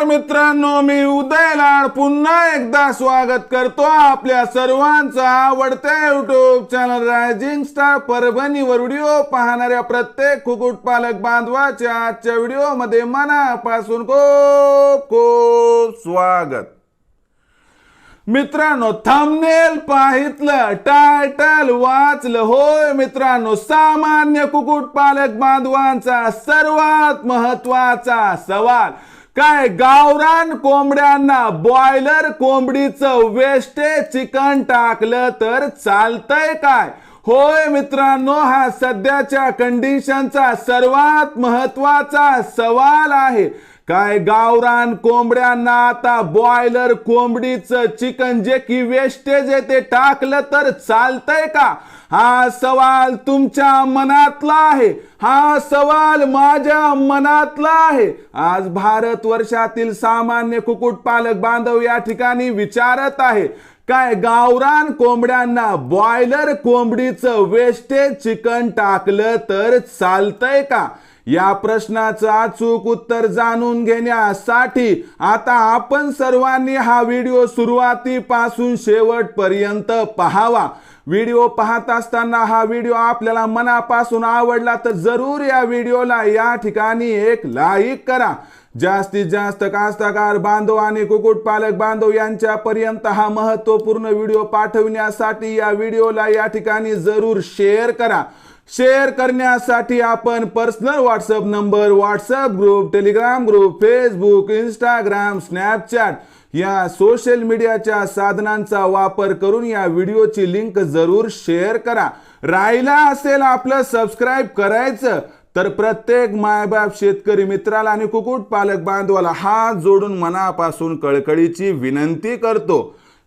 नमस्कार मित्रांनो मी उदय लाड. पुन्हा एकदा स्वागत करतो आपल्या सर्वांचा आवडत्या युट्यूब चॅनल रायझिंग स्टार परभणीवर व्हिडिओ पाहणाऱ्या प्रत्येक कुक्कुटपालक बांधवाच्या आजच्या व्हिडिओमध्ये मनापासून खूप खूप स्वागत. मित्रांनो थंबनेल पाहितलं टायटल वाचलं. होय मित्रांनो सामान्य कुक्कुटपालक बांधवांचा सर्वात महत्त्वाचा सवाल. काय गावरान कोंबड्यांना बॉयलर कोंबडीचं वेस्टेज चिकन टाकलं तर चालतंय काय? होय मित्रांनो हा सध्याच्या कंडिशनचा सर्वात महत्त्वाचा सवाल आहे. काय गावरान कोंबड्यांना आता बॉयलर कोंबडीचं चिकन जे की वेस्टेज आहे ते टाकलं तर चालतंय का? हा सवाल तुमच्या मनातला आहे. हा सवाल माझ्या मनातला आहे. आज भारत वर्षातील सामान्य कुक्कुटपालक बांधव या ठिकाणी विचारत आहे काय गावरान कोंबड्यांना बॉयलर कोंबडीचं वेस्टेज चिकन टाकलं तर चालतंय का? या प्रश्नाचं अचूक उत्तर जाणून घेण्यासाठी आता आपण सर्वांनी हा व्हिडिओ सुरुवातीपासून शेवटपर्यंत पाहावा. व्हिडिओ पाहत असताना हा व्हिडिओ आपल्याला मनापासून आवडला तर जरूर या व्हिडिओला या ठिकाणी एक लाईक करा. जास्तीत जास्त कास्तकार बांधव आणि कुक्कुटपालक बांधव यांच्यापर्यंत हा महत्त्वपूर्ण व्हिडिओ पाठवण्यासाठी या व्हिडिओला या ठिकाणी जरूर शेअर करा. शेअर करण्यासाठी आपण personal WhatsApp number WhatsApp group Telegram group Facebook Instagram Snapchat या सोशल मीडियाच्या साधनांचा वापर करून या व्हिडिओची लिंक जरूर शेअर करा. राहिला असेल आपलं सबस्क्राईब करायचं तर प्रत्येक मायबाप शेतकरी मित्राला आणि कुक्कुटपालक बांधवाला हात जोडून मनापासून कळकळीची विनंती करतो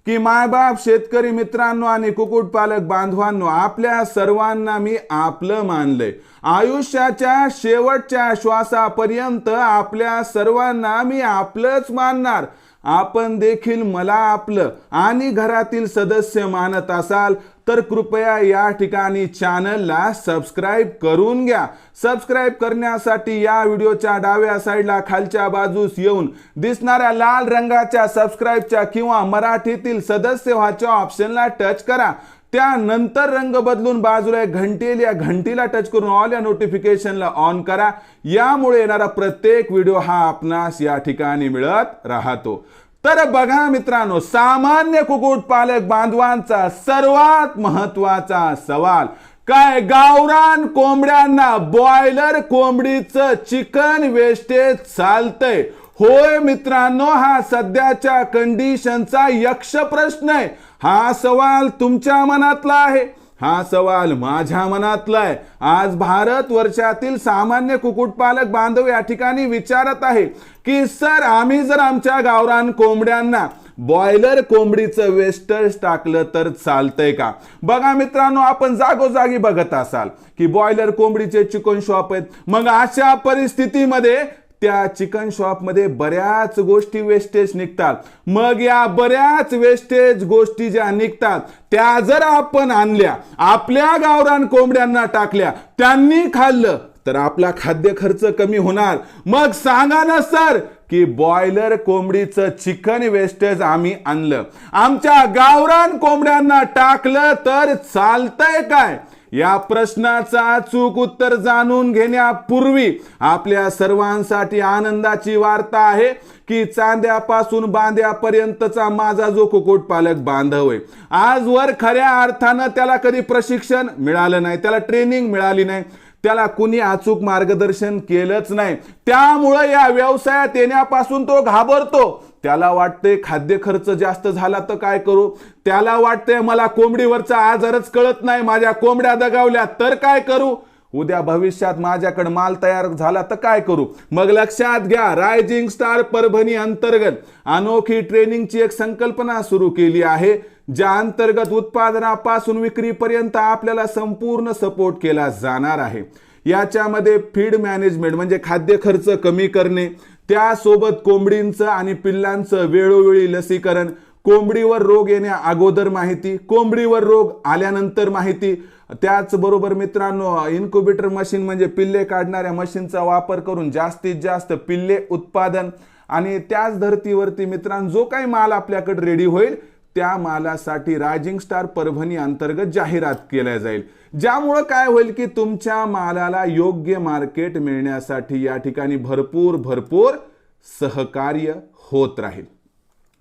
की मायबाप शेतकरी मित्रांनो आणि कुक्कुटपालक बांधवांनो आपल्या सर्वांना मी आपलं मानलंय. आयुष्याच्या शेवटच्या श्वासापर्यंत आपल्या सर्वांना मी आपलंच मानणार. आपण देखील मला आपलं आणि घरातील सदस्य मानत असाल तर कृपया या ठिकाणी चॅनलला सबस्क्राईब करून घ्या. सबस्क्राईब करण्यासाठी या व्हिडिओच्या डाव्या साईडला खालच्या बाजूस येऊन दिसणाऱ्या लाल रंगाच्या सबस्क्राईबच्या किंवा मराठीतील सदस्य व्हाच्या ऑप्शनला टच करा. त्यानंतर रंग बदलून बाजूला एक घंटेल या घंटीला टच करून ऑल या नोटिफिकेशनला ऑन करा. यामुळे येणारा प्रत्येक व्हिडिओ हा आपणास या ठिकाणी मिळत राहतो. तर बघा मित्रांनो सामान्य कुक्कुटपालक बांधवांचा सर्वात महत्त्वाचा सवाल काय गावरान कोंबड्यांना बॉयलर कोंबडीचं चिकन वेस्टेज चालतंय? होय मित्रांनो हा सध्याच्या कंडिशनचा यक्ष प्रश्न आहे. हा सवाल तुमच्या मनातला आहे. हा सवाल माझ्या मनातला आहे. आज भारत वर्षातील सामान्य कुक्कुटपालक बांधव या ठिकाणी विचारत आहे की सर आम्ही जर आमच्या गावरान कोंबड्यांना बॉयलर कोंबडीचं वेस्टर्स टाकलं तर चालतंय का? बघा मित्रांनो आपण जागोजागी बघत असाल की बॉयलर कोंबडीचे चिकन शॉप आहेत. मग अशा परिस्थितीमध्ये त्या चिकन शॉपमध्ये बऱ्याच गोष्टी वेस्टेज निघतात. मग या बऱ्याच वेस्टेज गोष्टी ज्या निघतात त्या जर आपण आणल्या आपल्या गावरान कोंबड्यांना टाकल्या त्यांनी खाल्लं तर आपला खाद्य खर्च कमी होणार. मग सांगा ना सर की बॉयलर कोंबडीचं चिकन वेस्टेज आम्ही आणलं. आमच्या गावरान कोंबड्यांना टाकलं तर चालतंय काय? या प्रश्नाचा अचूक उत्तर जाणून घेण्यापूर्वी आपल्या सर्वांसाठी आनंदाची वार्ता आहे की चांद्यापासून बांद्यापर्यंतचा माझा जो कुक्कुटपालक बांधव आहे आजवर खऱ्या अर्थानं त्याला कधी प्रशिक्षण मिळालं नाही त्याला ट्रेनिंग मिळाली नाही त्याला कुणी अचूक मार्गदर्शन केलंच नाही. त्यामुळं या व्यवसायात येण्यापासून तो घाबरतो. त्याला वाटते खाद्य खर्च जास्त झाला तर काय करू? त्याला वाटतंय मला कोंबडीवरचा आजारच कळत नाही माझ्या कोंबड्या दगावल्या तर काय करू? उद्या भविष्यात माझ्याकडे माल तयार झाला तर काय करू? मग लक्षात घ्या रायझिंग स्टार परभणी अंतर्गत अनोखी ट्रेनिंगची एक संकल्पना सुरू केली आहे ज्या अंतर्गत उत्पादनापासून विक्रीपर्यंत आपल्याला संपूर्ण सपोर्ट केला जाणार आहे. याच्यामध्ये फीड मॅनेजमेंट म्हणजे खाद्य खर्च कमी करणे त्यासोबत कोंबडींचं आणि पिल्लांचं वेळोवेळी लसीकरण कोंबडीवर रोग येण्या अगोदर माहिती कोंबडीवर रोग आल्यानंतर माहिती. त्याचबरोबर मित्रांनो इन्क्युबेटर मशीन म्हणजे पिल्ले काढणाऱ्या मशीनचा वापर करून जास्तीत जास्त पिल्ले उत्पादन आणि त्याच धर्तीवरती मित्रांनो जो काही माल आपल्याकडे रेडी होईल त्या मालासाठी रायझिंग स्टार परभणी अंतर्गत जाहिरात केल्या जाईल. ज्यामुळं काय होईल की तुमच्या मालाला योग्य मार्केट मिळण्यासाठी या ठिकाणी भरपूर भरपूर सहकार्य होत राहील.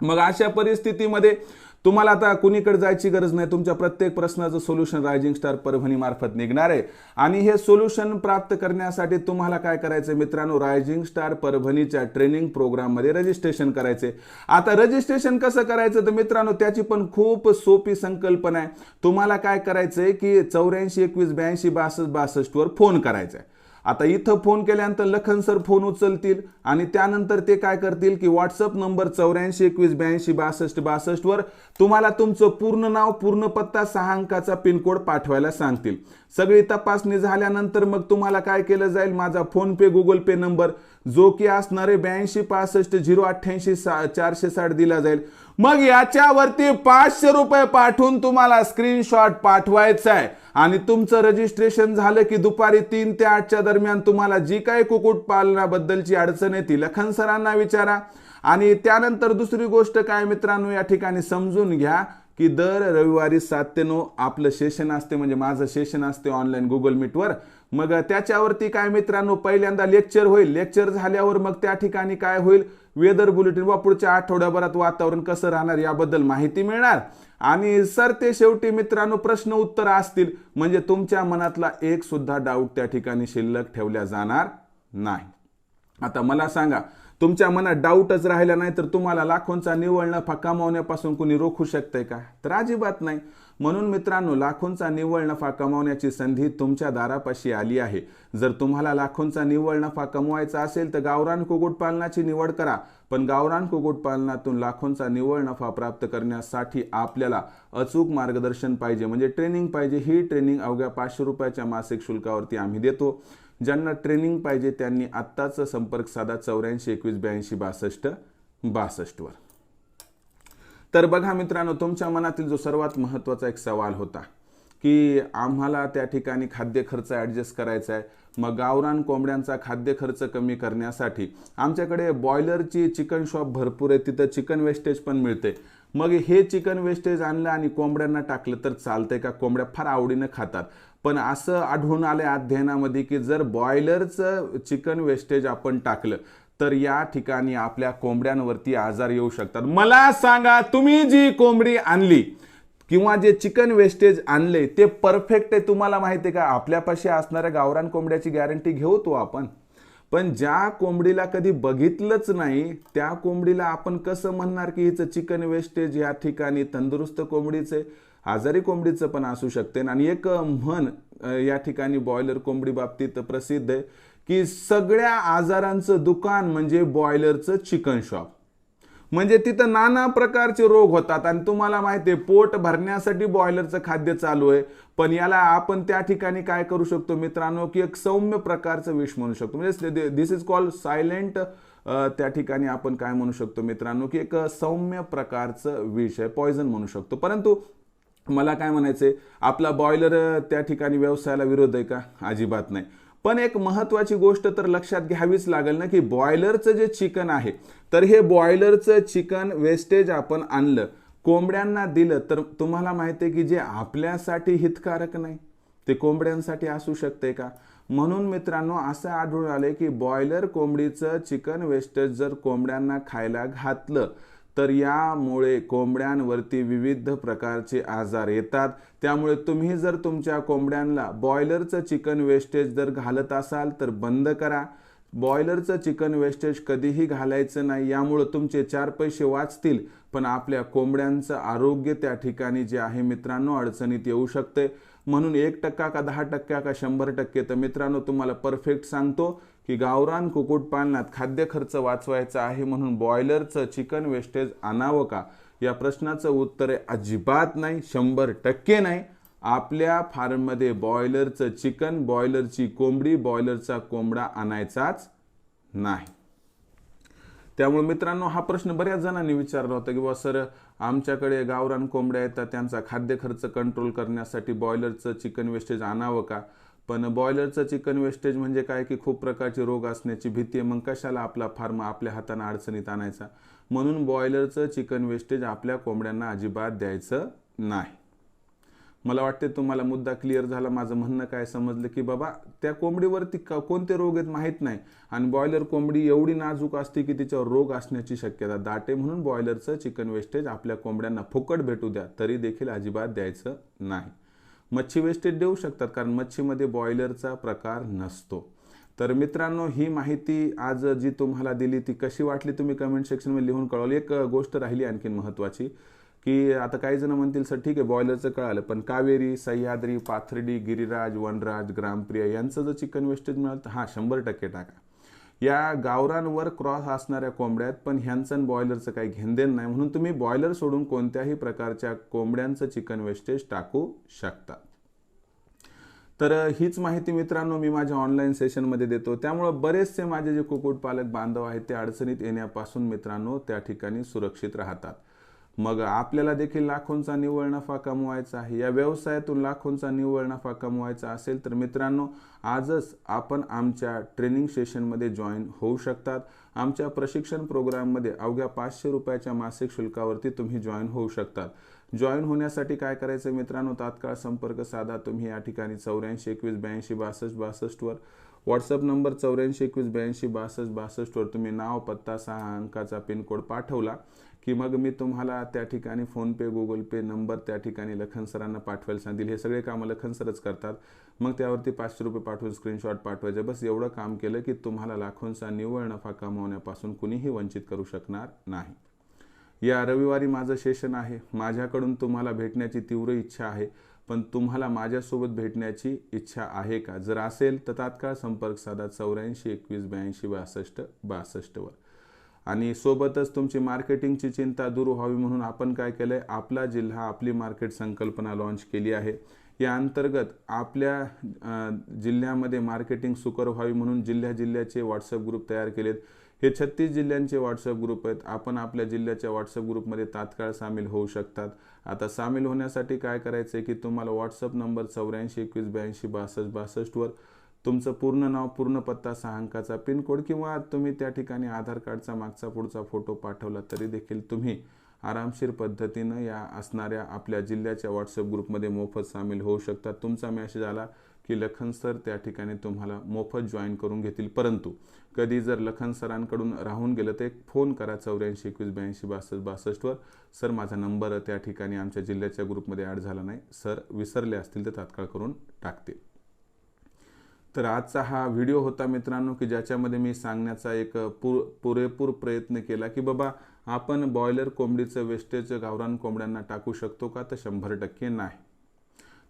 मग अशा परिस्थितीमध्ये तुम्हाला आता कुणीकडे जायची गरज नाही. तुमच्या प्रत्येक प्रश्नाचं सोल्युशन रायझिंग स्टार परभणी मार्फत निघणार आहे. आणि हे सोल्युशन प्राप्त करण्यासाठी तुम्हाला काय करायचं मित्रांनो? रायझिंग स्टार परभणीच्या ट्रेनिंग प्रोग्राममध्ये रजिस्ट्रेशन करायचे आता रजिस्ट्रेशन कसं करायचं? तर मित्रांनो त्याची पण खूप सोपी संकल्पना आहे. तुम्हाला काय करायचंय की चौऱ्याऐंशी एकवीस ब्याऐंशी बासष्ट बासष्टवर फोन करायचा आहे आता इथं फोन केल्यानंतर लखन सर फोन उचलतील आणि त्यानंतर ते काय करतील की व्हॉट्सअप नंबर चौऱ्याऐंशी एकवीस ब्याऐंशी बासष्ट बासष्टवर तुम्हाला तुमचं पूर्ण नाव पूर्ण पत्ता सहा अंकाचा पिनकोड पाठवायला सांगतील. सगळी तपासणी झाल्यानंतर मग तुम्हाला काय केलं जाईल? माझा फोनपे गुगल पे नंबर जो की असणारे ब्याऐंशी पासष्ट झिरो अठ्ठ्याऐंशी सा चारशे साठ दिला जाईल. मग याच्यावरती पाचशे रुपये पाठवून तुम्हाला स्क्रीनशॉट पाठवायचा आहे आणि तुमचं रजिस्ट्रेशन झालं की दुपारी तीन ते आठच्या दरम्यान तुम्हाला जी काही कुक्कुटपालनाबद्दलची अडचण येते लखन सरांना विचारा. आणि त्यानंतर दुसरी गोष्ट काय मित्रांनो या ठिकाणी समजून घ्या की दर रविवारी सात ते नऊ आपलं सेशन असते म्हणजे माझं सेशन असते ऑनलाईन गुगल मीटवर मग त्याच्यावरती काय मित्रांनो पहिल्यांदा लेक्चर होईल. लेक्चर झाल्यावर मग त्या ठिकाणी काय होईल? वेदर बुलेटिन व पुढच्या आठवड्याभरात वातावरण कसं राहणार याबद्दल माहिती मिळणार. आणि सर ते शेवटी मित्रांनो प्रश्न उत्तर असतील. म्हणजे तुमच्या मनातला एक सुद्धा डाऊट त्या ठिकाणी शिल्लक ठेवल्या जाणार नाही. आता मला सांगा तुमच्या मनात डाऊटच राहिला नाही तर तुम्हाला लाखोंचा निव्वळ नफा कमावण्यापासून कुणी रोखू शकतंय का? तर अजिबात नाही. म्हणून मित्रांनो लाखोंचा निव्वळ नफा कमावण्याची संधी तुमच्या दारापाशी आली आहे. जर तुम्हाला लाखोंचा निव्वळ नफा कमवायचा असेल तर गावरान कुक्कुटपालनाची निवड करा. पण गावरान कुक्कुटपालनातून लाखोंचा निव्वळ नफा प्राप्त करण्यासाठी आपल्याला अचूक मार्गदर्शन पाहिजे. म्हणजे ट्रेनिंग पाहिजे. ही ट्रेनिंग अवघ्या पाचशे रुपयाच्या मासिक शुल्कावरती आम्ही देतो. ज्यांना ट्रेनिंग पाहिजे त्यांनी आत्ताच संपर्क साधा चौऱ्याऐंशी एकवीस ब्याऐंशी बासष्ट बासष्टवर तर बघा मित्रांनो तुमच्या मनातील जो सर्वात महत्त्वाचा एक सवाल होता की आम्हाला त्या ठिकाणी खाद्य खर्च ॲडजस्ट करायचा आहे मग गावरान कोंबड्यांचा खाद्य खर्च कमी करण्यासाठी आमच्याकडे बॉयलरची चिकन शॉप भरपूर आहे. तिथं चिकन वेस्टेज पण मिळते. मग हे चिकन वेस्टेज आणलं आणि कोंबड्यांना टाकलं तर चालतंय का? कोंबड्या फार आवडीनं खातात. पण असं आढळून आलंय अध्ययनामध्ये की जर बॉयलरचं चिकन वेस्टेज आपण टाकलं तर या ठिकाणी आपल्या कोंबड्यांवरती आजार येऊ शकतात. मला सांगा तुम्ही जी कोंबडी आणली किंवा जे चिकन वेस्टेज आणले ते परफेक्ट आहे तुम्हाला माहिती आहे का? आपल्यापाशी असणाऱ्या गावरान कोंबड्याची गॅरंटी घेऊ तो आपण? पण ज्या कोंबडीला कधी बघितलंच नाही त्या कोंबडीला आपण कसं म्हणणार की हिचं चिकन वेस्टेज या ठिकाणी तंदुरुस्त कोंबडीचं आजारी कोंबडीचं पण असू शकते. आणि एक म्हण या ठिकाणी बॉयलर कोंबडी बाबतीत प्रसिद्ध आहे की सगळ्या आजारांचं दुकान म्हणजे बॉयलरचं चिकन शॉप म्हणजे तिथं नाना प्रकारचे रोग होतात आणि तुम्हाला माहिती आहे पोट भरण्यासाठी बॉयलरचं खाद्य चालू आहे. पण याला आपण त्या ठिकाणी काय करू शकतो मित्रांनो की एक सौम्य प्रकारचं विष म्हणू शकतो. म्हणजे दिस इज कॉल्ड सायलेंट त्या ठिकाणी आपण काय म्हणू शकतो मित्रांनो की एक सौम्य प्रकारचं विष आहे पॉयझन म्हणू शकतो. परंतु मला काय म्हणायचंय आपला बॉयलर त्या ठिकाणी व्यवसायाला विरोध आहे का? अजिबात नाही. पण एक महत्त्वाची गोष्ट तर लक्षात घ्यावीच लागेल ना की बॉयलरचं जे चिकन आहे तर हे बॉयलरचं चिकन वेस्टेज आपण आणलं कोंबड्यांना दिलं तर तुम्हाला माहिती आहे की जे आपल्यासाठी हितकारक नाही ते कोंबड्यांसाठी असू शकते का? म्हणून मित्रांनो असं आढळून आले की बॉयलर कोंबडीचं चिकन वेस्टेज जर कोंबड्यांना खायला घातलं तर यामुळे कोंबड्यांवरती विविध प्रकारचे आजार येतात. त्यामुळे तुम्ही जर तुमच्या कोंबड्यांना बॉयलरचं चिकन वेस्टेज जर घालत असाल तर बंद करा. बॉयलरचं चिकन वेस्टेज कधीही घालायचं नाही यामुळं तुमचे चार पैसे वाचतील. पण आपल्या कोंबड्यांचं आरोग्य त्या ठिकाणी जे आहे मित्रांनो अडचणीत येऊ शकते. म्हणून एक टक्का का दहा टक्का का शंभर टक्के तर मित्रांनो तुम्हाला परफेक्ट सांगतो. की गावरान कुक्कुटपालनात खाद्य खर्च वाचवायचा आहे म्हणून बॉयलरचं चिकन वेस्टेज आणावं का? या प्रश्नाचं उत्तर आहे अजिबात नाही शंभर टक्के नाही. आपल्या फार्ममध्ये बॉयलरचं चिकन बॉयलरची कोंबडी बॉयलरचा कोंबडा आणायचाच नाही. त्यामुळे मित्रांनो हा प्रश्न बऱ्याच जणांनी विचारला होता की बा सर आमच्याकडे गावरान कोंबड्या येतात त्यांचा खाद्य खर्च कंट्रोल करण्यासाठी बॉयलरचं चिकन वेस्टेज आणावं का? पण बॉयलरचं चिकन वेस्टेज म्हणजे काय की खूप प्रकारचे रोग असण्याची भीती आहे. मग कशाला आपला फार्म आपल्या हाताने अडचणीत आणायचा? म्हणून बॉयलरचं चिकन वेस्टेज आपल्या कोंबड्यांना अजिबात द्यायचं नाही. मला वाटते तुम्हाला मुद्दा क्लिअर झाला. माझं म्हणणं काय समजलं की बाबा त्या कोंबडीवरती का कोणते रोग आहेत माहीत नाही. आणि बॉयलर कोंबडी एवढी नाजूक असते की तिच्यावर रोग असण्याची शक्यता दाटे म्हणून बॉयलरचं चिकन वेस्टेज आपल्या कोंबड्यांना फुकट भेटू द्या. तरी देखील अजिबात द्यायचं नाही. मच्छी वेस्टेज देऊ शकतात कारण मच्छीमध्ये बॉयलरचा प्रकार नसतो. तर मित्रांनो ही माहिती आज जी तुम्हाला दिली ती कशी वाटली तुम्ही कमेंट सेक्शनमध्ये लिहून कळवली. एक गोष्ट राहिली आणखीन महत्त्वाची की आता काही जण म्हणतील सर ठीक आहे बॉयलरचं कळालं पण कावेरी सह्याद्री पाथर्डी गिरिराज वनराज ग्रामप्रिया यांचं जर चिकन वेस्टेज मिळालं तर हां शंभर टक्के टाका. या गावरांवर क्रॉस असणाऱ्या कोंबड्या आहेत पण ह्यांचं आणि बॉयलरचं काही घेणदेण नाही. म्हणून तुम्ही बॉयलर सोडून कोणत्याही प्रकारच्या कोंबड्यांचं चिकन वेस्टेज टाकू शकता. तर हीच माहिती मित्रांनो मी माझ्या ऑनलाईन सेशनमध्ये देतो. त्यामुळं बरेचसे माझे जे कुक्कुटपालक बांधव आहेत ते अडचणीत येण्यापासून मित्रांनो त्या ठिकाणी सुरक्षित राहतात. मग आपल्याला देखील लाखोंचा निव्वळ नफा कमवायचा आहे. या व्यवसायातून लाखोंचा निव्वळ नफा कमवायचा असेल तर मित्रांनो आजच आपण आमच्या ट्रेनिंग सेशनमध्ये जॉईन होऊ शकतात. आमच्या प्रशिक्षण प्रोग्राममध्ये अवघ्या पाचशे रुपयाच्या मासिक शुल्कावरती तुम्ही जॉईन होऊ शकतात. जॉईन होण्यासाठी काय करायचं मित्रांनो? तात्काळ संपर्क साधा तुम्ही या ठिकाणी चौऱ्याऐंशी एकवीस ब्याऐंशी बासष्ट बासष्टवर व्हॉट्सअप नंबर चौऱ्याऐंशी एकवीस ब्याऐंशी बासष्ट बासष्टवर तुम्ही नाव पत्ता सहा अंकाचा पिनकोड पाठवला. की मग मी तुम्हाला त्या ठिकाणी फोनपे गुगल पे नंबर त्या ठिकाणी लखन सरांना पाठवायला सांगतील. हे सगळे कामं लखन सरच करतात. मग त्यावरती पाचशे रुपये पाठवून स्क्रीनशॉट पाठवायचे. बस एवढं काम केलं की तुम्हाला लाखोंचा निव्वळ नफा कमावण्यापासून कुणीही वंचित करू शकणार नाही. या रविवारी माझं सेशन आहे. माझ्याकडून तुम्हाला भेटण्याची तीव्र इच्छा आहे. पण तुम्हाला माझ्यासोबत भेटण्याची इच्छा आहे का? जर असेल तर तात्काळ संपर्क साधा चौऱ्याऐंशी एकवीस ब्याऐंशी बासष्ट बासष्टवर. आणि सोबतच तुमची मार्केटिंगची चिंता दूर व्हावी म्हणून आपण काय केलं आहे आपला जिल्हा आपली मार्केट संकल्पना लॉन्च केली आहे. या अंतर्गत आपल्या जिल्ह्यामध्ये मार्केटिंग सुकर व्हावी म्हणून जिल्ह्या जिल्ह्याचे व्हॉट्सअप ग्रुप तयार केलेत. हे छत्तीस जिल्ह्यांचे व्हॉट्सअप ग्रुप आहेत. आपण आपल्या जिल्ह्याच्या व्हॉट्सअप ग्रुपमध्ये तात्काळ सामील होऊ शकतात. आता सामील होण्यासाठी काय करायचं आहे की तुम्हाला व्हॉट्सअप नंबर चौऱ्याऐंशी एकवीस ब्याऐंशी बासष्ट बासष्टवर तुमचं पूर्ण नाव पूर्ण पत्ता सहा अंकाचा पिनकोड किंवा तुम्ही त्या ठिकाणी आधार कार्डचा मागचा पुढचा फोटो पाठवला तरी देखील तुम्ही आरामशीर पद्धतीनं या असणाऱ्या आपल्या जिल्ह्याच्या व्हॉट्सअप ग्रुपमध्ये मोफत सामील होऊ शकतात तुमचा मेसेज आला की लखन सर त्या ठिकाणी तुम्हाला मोफत जॉईन करून घेतील. परंतु कधी जर लखन सरांकडून राहून गेलं तर एक फोन करा चौऱ्याऐंशी एकवीस ब्याऐंशी बासष्ट बासष्टवर. सर माझा नंबर त्या ठिकाणी आमच्या जिल्ह्याच्या ग्रुपमध्ये ॲड झाला नाही. सर विसरले असतील तर तात्काळ करून टाकतील. तर आजचा हा व्हिडिओ होता मित्रांनो की ज्याच्यामध्ये मी सांगण्याचा एक पुर पुरेपूर प्रयत्न केला की बाबा आपण बॉयलर कोंबडीचं वेस्टेज गावरान कोंबड्यांना टाकू शकतो का? तर शंभर टक्के नाही.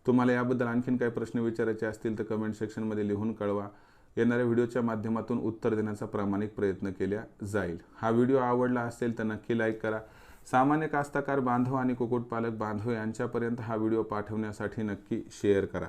तुम्हाला याबद्दल आणखीन काही प्रश्न विचारायचे असतील तर कमेंट सेक्शनमध्ये लिहून कळवा. येणाऱ्या व्हिडिओच्या माध्यमातून उत्तर देण्याचा प्रामाणिक प्रयत्न केला जाईल. हा व्हिडिओ आवडला असेल तर नक्की लाईक करा. सामान्य कास्ताकार बांधव आणि कुक्कुटपालक बांधव यांच्यापर्यंत हा व्हिडिओ पाठवण्यासाठी नक्की शेअर करा.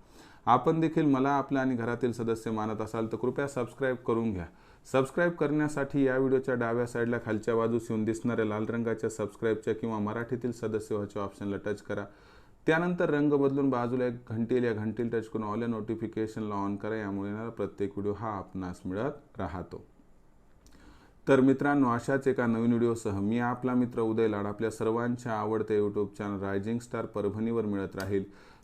आपण देखील मला आपल्या आणि घरातील सदस्य मानत असाल तर कृपया सबस्क्राईब करून घ्या. सबस्क्राईब करण्यासाठी या व्हिडिओच्या डाव्या साईडला खालच्या बाजूस येऊन दिसणाऱ्या लाल रंगाच्या सबस्क्राईबच्या किंवा मराठीतील सदस्य व्हायच्या ऑप्शनला टच करा. त्यानंतर रंग बदलून बाजूला एक घंटील या घंटील टच करून ऑल नोटिफिकेशनला ऑन करा. यामुळे येणारा प्रत्येक व्हिडिओ हा आपणास मिळत राहतो. तर मित्रांनो अशाच एका नवीन व्हिडिओसह मी आपला मित्र उदय लाड आपल्या सर्वांच्या आवडत्या यूट्यूब चॅनल रायझिंग स्टार परभणीवर मिळत राहील.